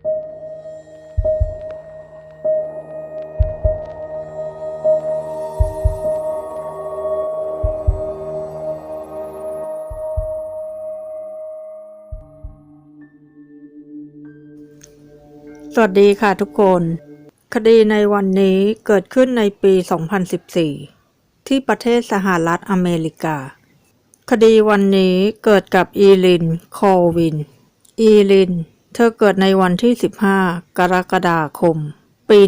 สวัสดีค่ะทุกคน คดีในวันนี้เกิดขึ้นในปี 2014 ที่ประเทศสหรัฐอเมริกา คดีวันนี้เกิดกับอีลิน คอวิน อีลิน เธอเกิดในวันที่ 15 กรกฎาคม ปี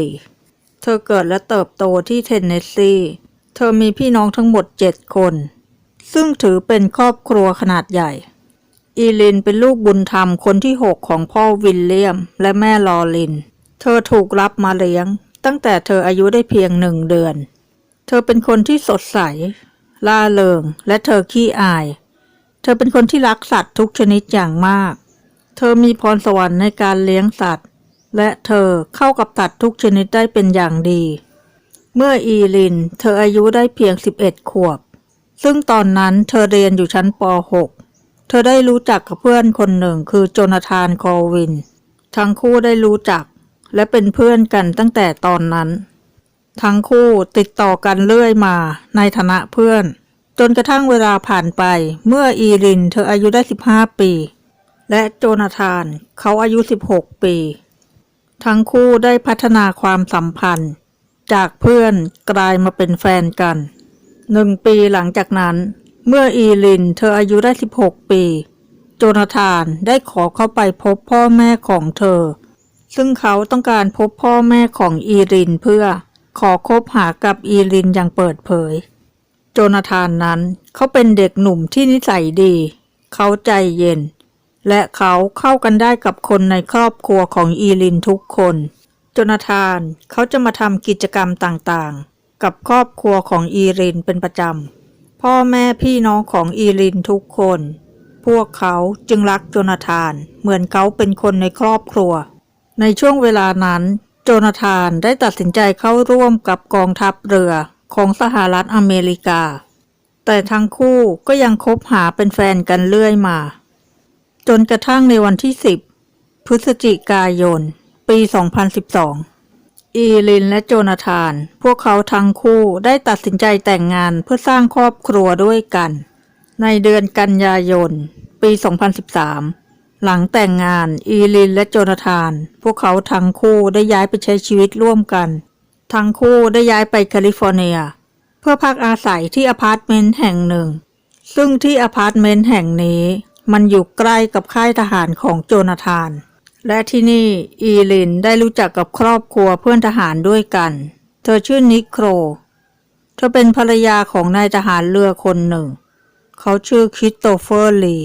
1994 เธอเกิดและเติบโตที่เทนเนสซี เธอมีพี่น้องทั้งหมด 7 คน ซึ่งถือเป็นครอบครัวขนาดใหญ่ อีลินเป็นลูกบุญธรรมคนที่ 6 ของพ่อวิลเลียม และแม่ลอลิน เธอถูกรับมาเลี้ยง ตั้งแต่เธออายุได้เพียงหนึ่งเดือน เธอเป็นคนที่สดใส ล่าเริง และเธอขี้อาย ธอเป็นคนที่รักสัตว์ทุกชนิดอย่างมาก เธอมีพรสวรรค์ในการเลี้ยงสัตว์ และเธอเข้ากับสัตว์ทุกชนิดได้เป็นอย่างดี เมื่ออีลิน เธออายุได้เพียง 11 ขวบ ซึ่งตอนนั้นเธอเรียนอยู่ชั้นป .6 เธอได้รู้จักกับเพื่อนคนหนึ่งคือโจนาธานคอวิน ทั้งคู่ได้รู้จัก และเป็นเพื่อนกันตั้งแต่ตอนนั้น ทั้งคู่ติดต่อกันเรื่อยมาในฐานะเพื่อน จนกระทั่งเวลาผ่านไป เมื่ออีรินเธออายุได้ 15 ปี และโจนาธาน เขาอายุ 16 ปี ทั้งคู่ได้พัฒนาความสัมพันธ์ จากเพื่อนกลายมาเป็นแฟนกันหนึ่งปีหลังจากนั้น เมื่ออีลินเธออายุได้ 16 ปี โจนาธานได้ขอเข้าไปพบพ่อแม่ของเธอ ซึ่งเขาต้องการพบพ่อแม่ของอีรินเพื่อขอคบหากับอีรินอย่างเปิดเผย โจนาธานนั้นเขาเป็นเด็กหนุ่มที่นิสัยดี เขาใจเย็น และเขาเข้ากันได้กับคนในครอบครัวของอีลินทุกคน โจนาธานเขาจะมาทำกิจกรรมต่างๆ กับครอบครัวของอีรินเป็นประจำ พ่อแม่พี่น้องของอีรินทุกคน พวกเขาจึงรักโจนาธานเหมือนเขาเป็นคนในครอบครัว ในช่วงเวลานั้นโจนาธานได้ตัดสินใจเข้าร่วมกับกองทัพเรือ ของสหรัฐอเมริกา แต่ทั้งคู่ก็ยังคบหาเป็นแฟนกันเรื่อยมา จนกระทั่งในวันที่ 10 พฤศจิกายน ปี 2012 อีลินและโจนาธาน พวกเขาทั้งคู่ได้ตัดสินใจแต่งงานเพื่อสร้างครอบครัวด้วยกัน ในเดือนกันยายน ปี 2013หลังแต่งงานอีลินและโจนาธาน พวกเขาทั้งคู่ได้ย้ายไปใช้ชีวิตร่วมกัน ทั้งคู่ได้ย้ายไปแคลิฟอร์เนีย เพื่อพักอาศัยที่อพาร์ตเมนต์แห่งหนึ่ง ซึ่งที่อพาร์ตเมนต์แห่งนี้มันอยู่ใกล้กับค่ายทหารของโจนาธาน และที่นี่อีลินได้รู้จักกับครอบครัวเพื่อนทหารด้วยกัน เธอชื่อนิโคร เธอเป็นภรรยาของนายทหารเรือคนหนึ่ง เขาชื่อคริสโตเฟอร์ลี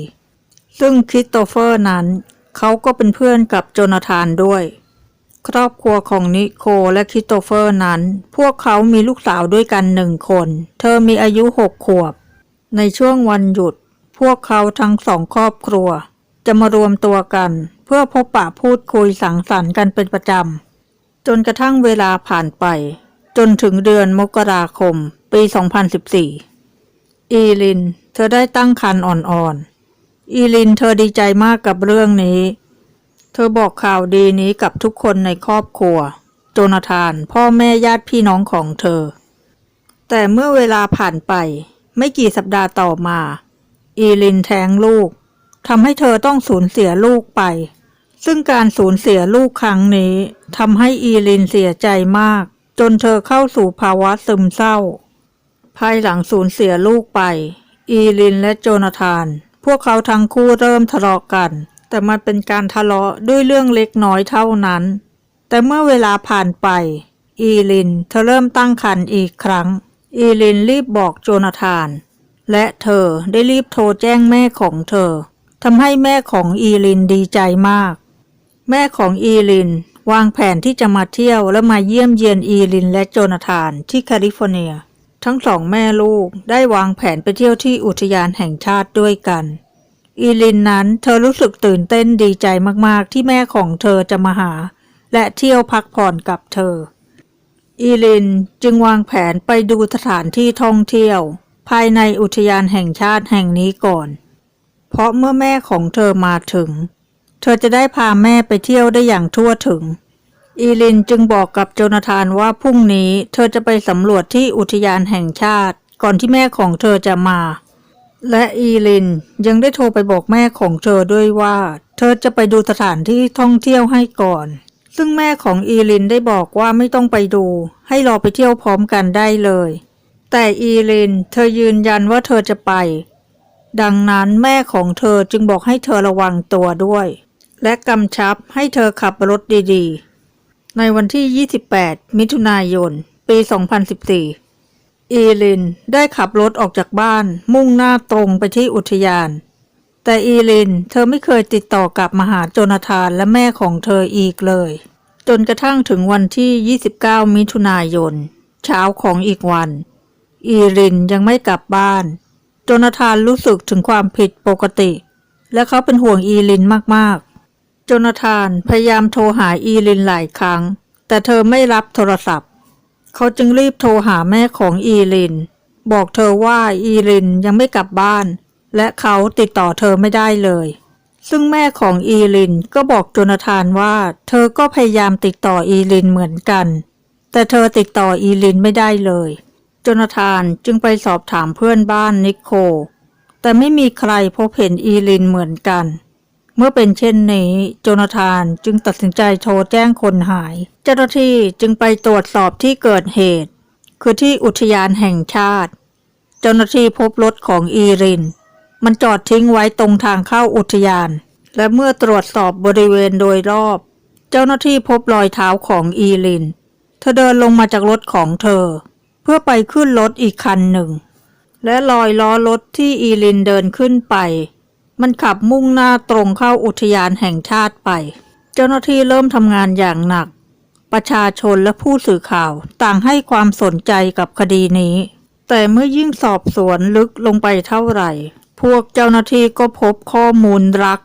ซึ่งคริสโตเฟอร์นั้น เขาก็เป็นเพื่อนกับโจนาธานด้วย ครอบครัวของนิโคและคริสโตเฟอร์นั้น พวกเขามีลูกสาวด้วยกันหนึ่งคน เธอมีอายุหกขวบ ในช่วงวันหยุด พวกเขาทั้งสองครอบครัว จะมารวมตัวกัน เพื่อพบปะพูดคุยสังสรรค์กันเป็นประจำ จนกระทั่งเวลาผ่านไป จนถึงเดือนมกราคม ปี 2014 อีลิน เธอได้ตั้งครรภ์อ่อนๆ อีลินเธอดีใจมากกับเรื่องนี้ เธอบอกข่าวดีนี้กับทุกคนในครอบครัว โจนาธานพ่อแม่ญาติพี่น้องของเธอ แต่เมื่อเวลาผ่านไป ไม่กี่สัปดาห์ต่อมา อีลินแท้งลูกทำให้เธอต้องสูญเสียลูกไป ซึ่งการสูญเสียลูกครั้งนี้ทำให้อีลินเสียใจมาก จนเธอเข้าสู่ภาวะซึมเศร้า ภายหลังสูญเสียลูกไป อีลินและโจนาธาน พวกเขาทั้งคู่เริ่มทะเลาะกัน แต่มันเป็นการทะเลาะด้วยเรื่องเล็กน้อยเท่านั้น แต่เมื่อเวลาผ่านไป อีลินเธอเริ่มตั้งครรภ์อีกครั้ง อีลินรีบบอกโจนาธาน และเธอได้รีบโทรแจ้งแม่ของเธอทำให้แม่ของอีลินดีใจมาก แม่ของอีลินวางแผนที่จะมาเที่ยวและมาเยี่ยมเยียนอีลินและโจนาธานที่แคลิฟอร์เนีย ทั้งสองแม่ลูกได้วางแผนไปเที่ยวที่อุทยานแห่งชาติด้วยกัน อีลินนั้นเธอรู้สึกตื่นเต้นดีใจมากๆ ที่แม่ของเธอจะมาหา และเที่ยวพักผ่อนกับเธอ อีลินจึงวางแผนไปดูสถานที่ท่องเที่ยว ภายในอุทยานแห่งชาติแห่งนี้ก่อน เพราะเมื่อแม่ของเธอมาถึง เธอจะได้พาแม่ไปเที่ยวได้อย่างทั่วถึง อีลินจึงบอกกับโจนาธานว่าพรุ่งนี้เธอจะไปสำรวจที่อุทยานแห่งชาติ ก่อนที่แม่ของเธอจะมา และอีลินยังได้โทรไปบอกแม่ของเธอด้วยว่า เธอจะไปดูสถานที่ท่องเที่ยวให้ก่อน ซึ่งแม่ของอีลินได้บอกว่าไม่ต้องไปดู ให้รอไปเที่ยวพร้อมกันได้เลย แต่อีลินเธอยืนยันว่าเธอจะไป ดังนั้นแม่ของเธอจึงบอกให้เธอระวังตัวด้วย และกำชับให้เธอขับรถดีๆ ในวันที่ 28 มิถุนายน ปี 2014 อีลินได้ขับรถออกจากบ้าน มุ่งหน้าตรงไปที่อุทยาน แต่อีลินเธอไม่เคยติดต่อกลับมาหาโจนาธานและแม่ของเธออีกเลย จนกระทั่งถึงวันที่ 29 มิถุนายน เช้าของอีกวัน อีลินยังไม่กลับบ้าน โจนาธานรู้สึกถึงความผิดปกติ และเขาเป็นห่วงอีลินมากๆ โจนาธานพยายามโทรหาอีลินหลายครั้ง แต่เธอไม่รับโทรศัพท์ เขาจึงรีบโทรหาแม่ของอีลิน บอกเธอว่าอีลินยังไม่กลับบ้าน และเขาติดต่อเธอไม่ได้เลย ซึ่งแม่ของอีลินก็บอกโจนาธานว่า เธอก็พยายามติดต่ออีลินเหมือนกัน แต่เธอติดต่ออีลินไม่ได้เลย โจนาธานจึงไปสอบถามเพื่อนบ้านนิโคลแต่ไม่มีใครพบเห็นอีลินเหมือนกัน เมื่อเป็นเช่นนี้ โจนาธานจึงตัดสินใจโทรแจ้งคนหาย เจ้าหน้าที่จึงไปตรวจสอบที่เกิดเหตุ คือที่อุทยานแห่งชาติ เจ้าหน้าที่พบรถของอีริน มันจอดทิ้งไว้ตรงทางเข้าอุทยาน และเมื่อตรวจสอบบริเวณโดยรอบ เจ้าหน้าที่พบรอยเท้าของอีลิน เธอเดินลงมาจากรถของเธอ เพื่อไปขึ้นรถอีกคันหนึ่ง และรอยล้อรถที่อีลินเดินขึ้นไป มันขับมุ่งหน้าตรงเข้าอุทยานแห่งชาติไป เจ้าหน้าที่เริ่มทำงานอย่างหนัก ประชาชนและผู้สื่อข่าวต่างให้ความสนใจกับคดีนี้ แต่เมื่อยิ่งสอบสวนลึกลงไปเท่าไหร่ พวกเจ้าหน้าที่ก็พบข้อมูลรัก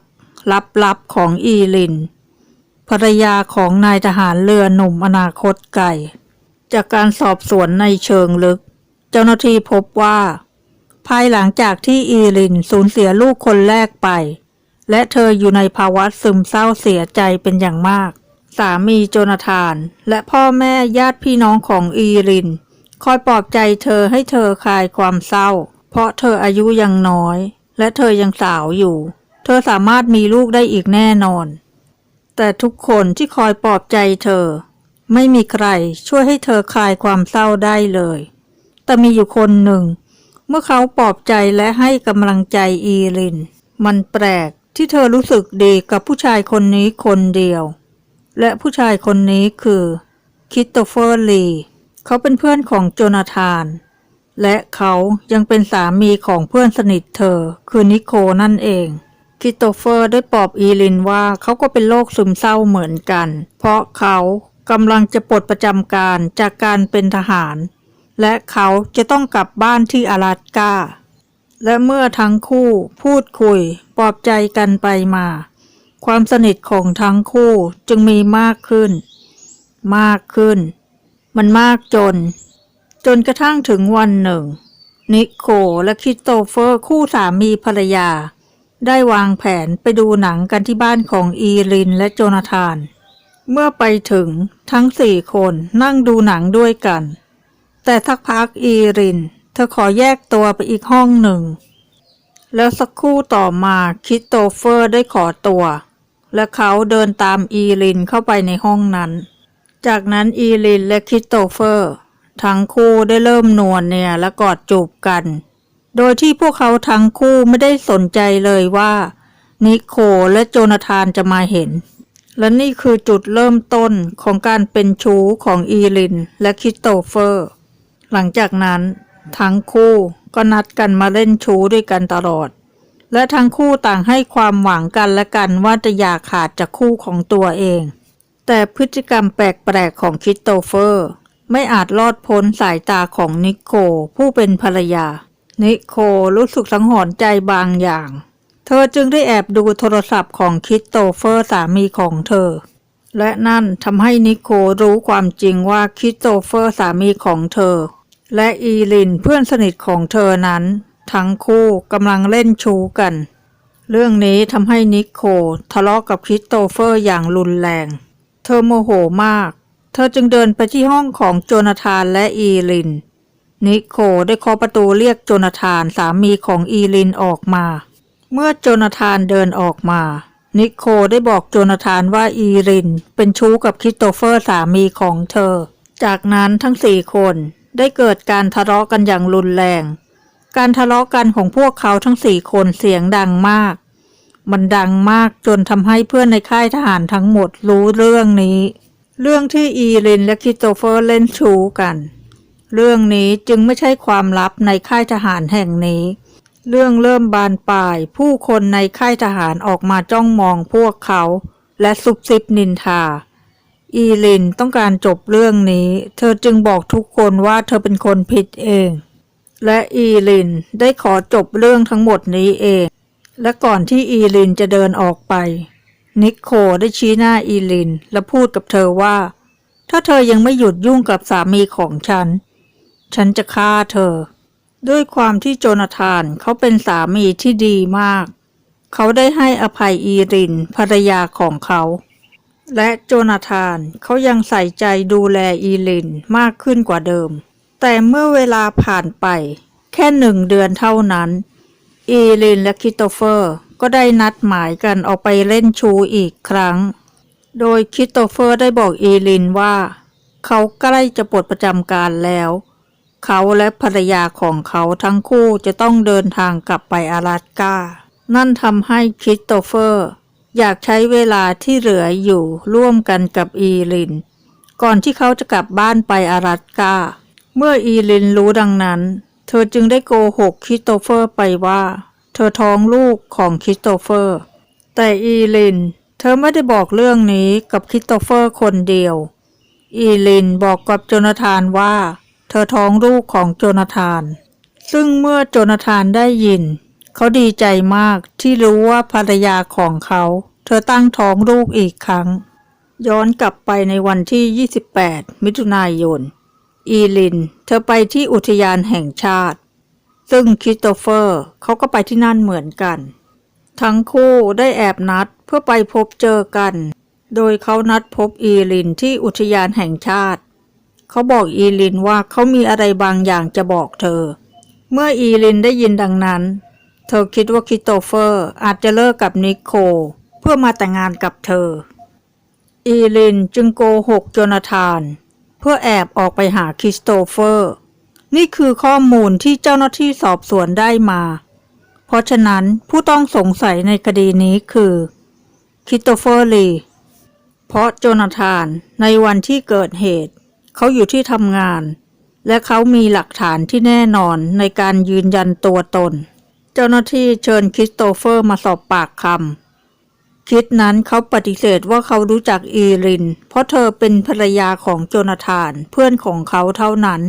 ลับๆของอีลิน ภรรยาของนายทหารเรือหนุ่มอนาคตไกลจากการสอบสวนในเชิงลึก เจ้าหน้าที่พบว่า ภายหลังจากที่อีลินสูญเสียลูกคนแรกไป และเธออยู่ในภาวะซึมเศร้าเสียใจเป็นอย่างมาก สามีโจนาธาน และพ่อแม่ญาติพี่น้องของอีริน คอยปลอบใจเธอให้เธอคลายความเศร้า เพราะเธออายุยังน้อย และเธอยังสาวอยู่ เธอสามารถมีลูกได้อีกแน่นอน แต่ทุกคนที่คอยปลอบใจเธอ ไม่มีใครช่วยให้เธอคลายความเศร้าได้เลย แต่มีอยู่คนหนึ่ง เมื่อเขาปลอบใจและให้กำลังใจอีริน มันแปลกที่เธอรู้สึกดีกับผู้ชายคนนี้คนเดียว และผู้ชายคนนี้คือคิสโตเฟอร์ลี เขาเป็นเพื่อนของโจนาธาน และเขายังเป็นสามีของเพื่อนสนิทเธอ คือนิโคนั่นเองคริสโตเฟอร์ได้ปลอบอีลินว่าเขาก็เป็นโรคซึมเศร้าเหมือนกัน เพราะเขากำลังจะปลดประจำการจากการเป็นทหาร และเขาจะต้องกลับบ้านที่阿拉สกา และเมื่อทั้งคู่พูดคุยปลอบใจกันไปมา ความสนิทของทั้งคู่จึงมีมากขึ้น มากขึ้น มันมากจน จนกระทั่งถึงวันหนึ่ง นิโคและคริสโตเฟอร์คู่สามีภรรยา ได้วางแผนไปดูหนังกันที่บ้านของอีรินและโจนาธาน เมื่อไปถึงทั้งสี่คนนั่งดูหนังด้วยกัน แต่สักพักอีริน เธอขอแยกตัวไปอีกห้องหนึ่ง แล้วสักครู่ต่อมาคิสโตเฟอร์ได้ขอตัว และเขาเดินตามอีรินเข้าไปในห้องนั้น จากนั้นอีรินและคิสโตเฟอร์ ทั้งคู่ได้เริ่มนวลเนี่ยและกอดจูบกัน โดยที่พวกเขาทั้งคู่ไม่ได้สนใจเลยว่า นิโคและโจนาธานจะมาเห็นและนี่คือจุดเริ่มต้นของการเป็นชู้ของอีลินและคิสโตเฟอร์ หลังจากนั้น ทั้งคู่ก็นัดกันมาเล่นชู้ด้วยกันตลอด และทั้งคู่ต่างให้ความหวังกันและกันว่าจะอย่าขาดจากคู่ของตัวเอง แต่พฤติกรรมแปลกๆของคริสโตเฟอร์ ไม่อาจรอดพ้นสายตาของนิโคผู้เป็นภรรยา นิโครู้สึกสังหรณ์ใจบางอย่าง เธอจึงได้แอบดูโทรศัพท์ของคริสโตเฟอร์สามีของเธอและนั่นทำให้นิโครู้ความจริงว่าคริสโตเฟอร์สามีของเธอ และอีลินเพื่อนสนิทของเธอนั้น ทั้งคู่กำลังเล่นชู้กัน เรื่องนี้ทำให้นิโคทะเลาะกับคริสโตเฟอร์อย่างรุนแรง เธอโมโหมาก เธอจึงเดินไปที่ห้องของโจนาธานและอีลิน นิโคได้เคาะประตูเรียกโจนาธานสามีของอีลินออกมา เมื่อโจนาธานเดินออกมา นิโคได้บอกโจนาธานว่าอีรินเป็นชู้กับคริสโตเฟอร์สามีของเธอ จากนั้นทั้งสี่คน ได้เกิดการทะเลาะกันอย่างรุนแรง การทะเลาะกันของพวกเขาทั้งสี่คนเสียงดังมาก มันดังมากจนทำให้เพื่อนในค่ายทหารทั้งหมดรู้เรื่องนี้ เรื่องที่อีรินและคิโตเฟอร์เล่นชู้กัน เรื่องนี้จึงไม่ใช่ความลับในค่ายทหารแห่งนี้ เรื่องเริ่มบานปลาย ผู้คนในค่ายทหารออกมาจ้องมองพวกเขา และซุบซิบนินทา อีลินต้องการจบเรื่องนี้ เธอจึงบอกทุกคนว่าเธอเป็นคนผิดเอง และอีลินได้ขอจบเรื่องทั้งหมดนี้เอง และก่อนที่อีลินจะเดินออกไป นิโคได้ชี้หน้าอีลิน และพูดกับเธอว่า ถ้าเธอยังไม่หยุดยุ่งกับสามีของฉัน ฉันจะฆ่าเธอ ด้วยความที่โจนาธานเขาเป็นสามีที่ดีมาก เขาได้ให้อภัยอีรินภรรยาของเขา และโจนาธานเขายังใส่ใจดูแลอีลินมากขึ้นกว่าเดิม แต่เมื่อเวลาผ่านไป แค่หนึ่งเดือนเท่านั้น อีลินและคิโตเฟอร์ก็ได้นัดหมายกันออกไปเล่นชูอีกครั้ง โดยคิโตเฟอร์ได้บอกอีลินว่า เขาใกล้จะปลดประจำการแล้ว เขาและภรรยาของเขาทั้งคู่จะต้องเดินทางกลับไป阿拉สกา นั่นทำให้คิโตเฟอร์ อยากใช้เวลาที่เหลืออยู่ร่วมกันกับอีลิน ก่อนที่เขาจะกลับบ้านไป阿拉สกา เมื่ออีลินรู้ดังนั้น เธอจึงได้โกหกคริสโตเฟอร์ไปว่า เธอท้องลูกของคริสโตเฟอร์ แต่อีลิน เธอไม่ได้บอกเรื่องนี้กับคริสโตเฟอร์คนเดียว อีลินบอกกับโจนาธานว่า เธอท้องลูกของโจนาธาน ซึ่งเมื่อโจนาธานได้ยิน เขาดีใจมากที่รู้ว่าภรรยาของเขา เธอตั้งท้องลูกอีกครั้ง ย้อนกลับไปในวันที่ 28 มิถุนายน อีลิน เธอไปที่อุทยานแห่งชาติ ซึ่งคริสโตเฟอร์เขาก็ไปที่นั่นเหมือนกัน ทั้งคู่ได้แอบนัดเพื่อไปพบเจอกัน โดยเขานัดพบอีลินที่อุทยานแห่งชาติ เขาบอกอีลินว่าเขามีอะไรบางอย่างจะบอกเธอ เมื่ออีลินได้ยินดังนั้น เธอคิดว่าคริสโตเฟอร์อาจจะเลิกกับนิโคล เพื่อมาแต่งงานกับเธอ อีลินจึงโกหกโจนาธาน เพื่อแอบออกไปหาคริสโตเฟอร์ นี่คือข้อมูลที่เจ้าหน้าที่สอบสวนได้มา เพราะฉะนั้นผู้ต้องสงสัยในคดีนี้คือคริสโตเฟอร์ลีเพราะโจนาธานในวันที่เกิดเหตุ เขาอยู่ที่ทำงาน และเขามีหลักฐานที่แน่นอนในการยืนยันตัวตน เจ้าหน้าที่เชิญคริสโตเฟอร์มาสอบปากคำ คิดนั้นเขาปฏิเสธว่าเขารู้จักอีริน เพราะเธอเป็นภรรยาของโจนาธานเพื่อนของเขาเท่านั้น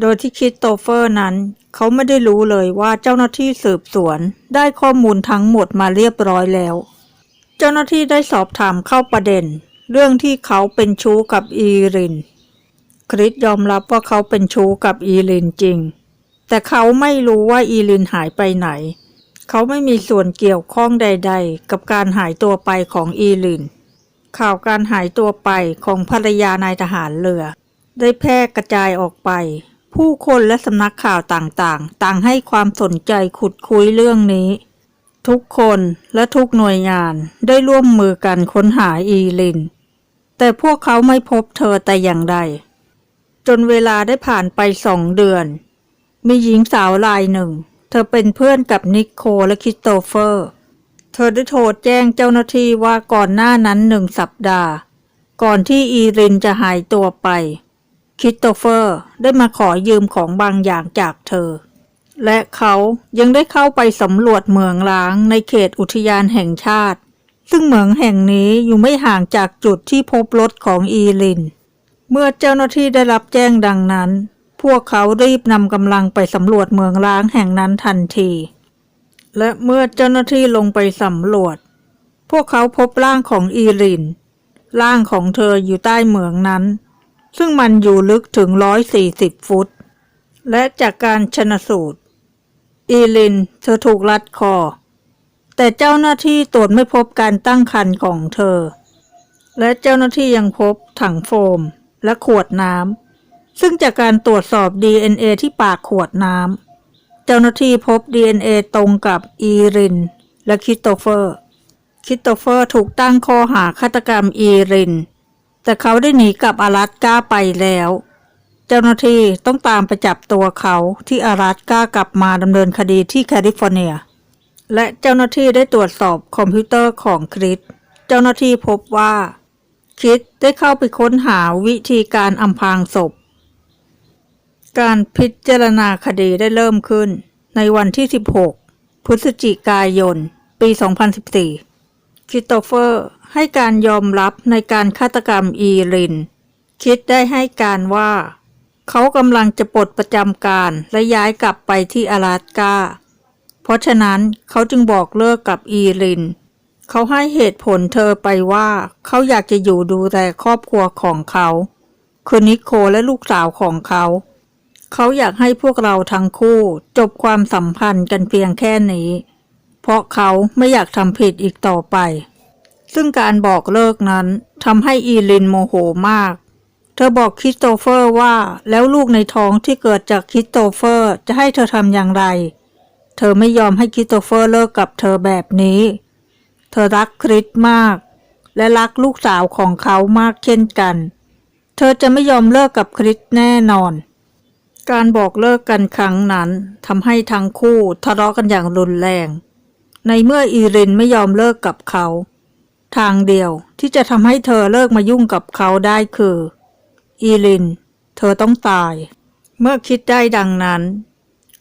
โดยที่คริสโตเฟอร์นั้น เขาไม่ได้รู้เลยว่าเจ้าหน้าที่สืบสวน ได้ข้อมูลทั้งหมดมาเรียบร้อยแล้ว เจ้าหน้าที่ได้สอบถามเข้าประเด็น เรื่องที่เขาเป็นชู้กับอีริน คริสยอมรับว่าเขาเป็นชู้กับอีลินจริง แต่เขาไม่รู้ว่าอีลินหายไปไหน เขาไม่มีส่วนเกี่ยวข้องใด ๆ กับการหายตัวไปของอีลิน ข่าวการหายตัวไปของภรรยานายทหารเรือ ได้แพร่กระจายออกไป ผู้คนและสำนักข่าวต่างๆ ต่างให้ความสนใจขุดคุยเรื่องนี้ ทุกคนและทุกหน่วยงานได้ร่วมมือกันค้นหาอีลิน แต่พวกเขาไม่พบเธอแต่อย่างใด จนเวลาได้ผ่านไปสองเดือน มีหญิงสาวรายหนึ่ง เธอเป็นเพื่อนกับนิโคและคริสโตเฟอร์ เธอได้โทรแจ้งเจ้าหน้าที่ว่าก่อนหน้านั้นหนึ่งสัปดาห์ ก่อนที่อีรินจะหายตัวไป คริสโตเฟอร์ได้มาขอยืมของบางอย่างจากเธอ และเขายังได้เข้าไปสำรวจเหมืองล้างในเขตอุทยานแห่งชาติ ซึ่งเหมืองแห่งนี้อยู่ไม่ห่างจากจุดที่พบรถของอีลิน เมื่อเจ้าหน้าที่ได้รับแจ้งดังนั้น วกเขารีบนำกำลังไปสำรวจเมืองล้างแห่งนั้นทันที และเมื่อเจ้าหน้าที่ลงไปสำรวจ พวกเขาพบร่างของอีริน ร่างของเธออยู่ใต้เหมืองนั้น ซึ่งมันอยู่ลึกถึง140ฟุต และจากการชนสูตร อีลินเธอถูกลัดคอ แต่เจ้าหน้าที่ตรวจไม่พบการตั้งครรภ์ของเธอ และเจ้าหน้าที่ยังพบถังโฟมและขวดน้ำ ซึ่งจากการตรวจสอบ DNA ที่ปากขวดน้ำเจ้าหน้าที่พบ DNA ตรงกับอีริน และคิตโตเฟอร์ คิตโตเฟอร์ถูกตั้งข้อหาฆาตกรรมอีริน แต่เขาได้หนีกลับอารัสกาไปแล้ว เจ้าหน้าที่ต้องตามไปจับตัวเขาที่อารัสกากลับมาดำเนินคดีที่แคลิฟอร์เนีย และเจ้าหน้าที่ได้ตรวจสอบคอมพิวเตอร์ของคริสเจ้าหน้าที่พบว่าคริดได้เข้าไปค้นหาวิธีการอำพรางศพ การพิจารณาคดีได้เริ่มขึ้น ในวันที่ 16 พฤศจิกายน ปี 2014คริสโตเฟอร์ให้การยอมรับในการฆาตกรรมอีริน คิดได้ให้การว่า เขากำลังจะปลดประจำการและย้ายกลับไปที่阿拉สกา เพราะฉะนั้นเขาจึงบอกเลิกกับอีริน เขาให้เหตุผลเธอไปว่าเขาอยากจะอยู่ดูแลครอบครัวของเขา คือนิโคและลูกสาวของเขา เขาอยากให้พวกเราทั้งคู่จบความสัมพันธ์กันเพียงแค่นี้ เพราะเขาไม่อยากทำผิดอีกต่อไป ซึ่งการบอกเลิกนั้นทำให้อีลินโมโหมาก เธอบอกคริสโตเฟอร์ว่าแล้วลูกในท้องที่เกิดจากคริสโตเฟอร์จะให้เธอทำอย่างไร เธอไม่ยอมให้คริสโตเฟอร์เลิกกับเธอแบบนี้ เธอรักคริสมาก และรักลูกสาวของเขามากเช่นกัน เธอจะไม่ยอมเลิกกับคริสแน่นอน การบอกเลิกกันครั้งนั้นทำให้ทั้งคู่ทะเลาะกันอย่างรุนแรง ในเมื่ออีรินไม่ยอมเลิกกับเขา ทางเดียวที่จะทำให้เธอเลิกมายุ่งกับเขาได้คือ อีลิน เธอต้องตาย เมื่อคิดได้ดังนั้น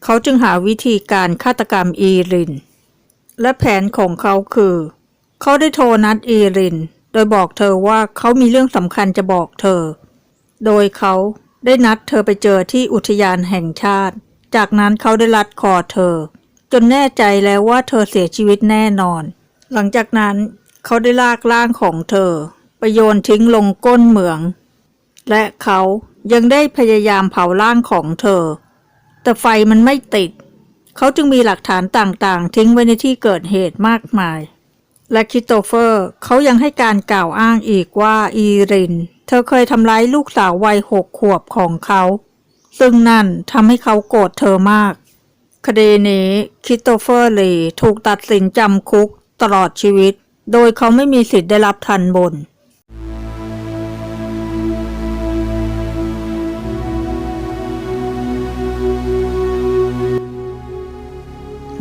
เขาจึงหาวิธีการฆาตกรรมอีริน และแผนของเขาคือ เขาได้โทรนัดอีริน โดยบอกเธอว่าเขามีเรื่องสำคัญจะบอกเธอ โดยเขา ได้นัดเธอไปเจอที่อุทยานแห่งชาติ จากนั้นเขาได้ลัดคอเธอ จนแน่ใจแล้วว่าเธอเสียชีวิตแน่นอน หลังจากนั้นเขาได้ลากร่างของเธอ ไปโยนทิ้งลงก้นเหมือง และเขายังได้พยายามเผาร่างของเธอ แต่ไฟมันไม่ติด เขาจึงมีหลักฐานต่างๆ ทิ้งไว้ในที่เกิดเหตุมากมาย และคิโตเฟอร์เขายังให้การกล่าวอ้างอีกว่าอีริน เธอเคยทำร้ายลูกสาววัยหกขวบของเขา ซึ่งนั่นทำให้เขาโกรธเธอมาก คดีนี้คริสโตเฟอร์ลีถูกตัดสินจำคุกตลอดชีวิต โดยเขาไม่มีสิทธิ์ได้รับทันบน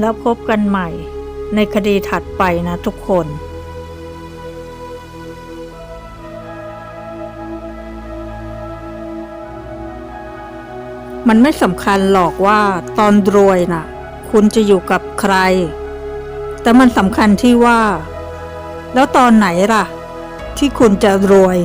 แล้วพบกันใหม่ในคดีถัดไปนะทุกคน มันไม่สำคัญหรอกว่าตอนรวยน่ะ คุณจะอยู่กับใคร แต่มันสำคัญที่ว่า แล้วตอนไหนล่ะ ที่คุณจะรวย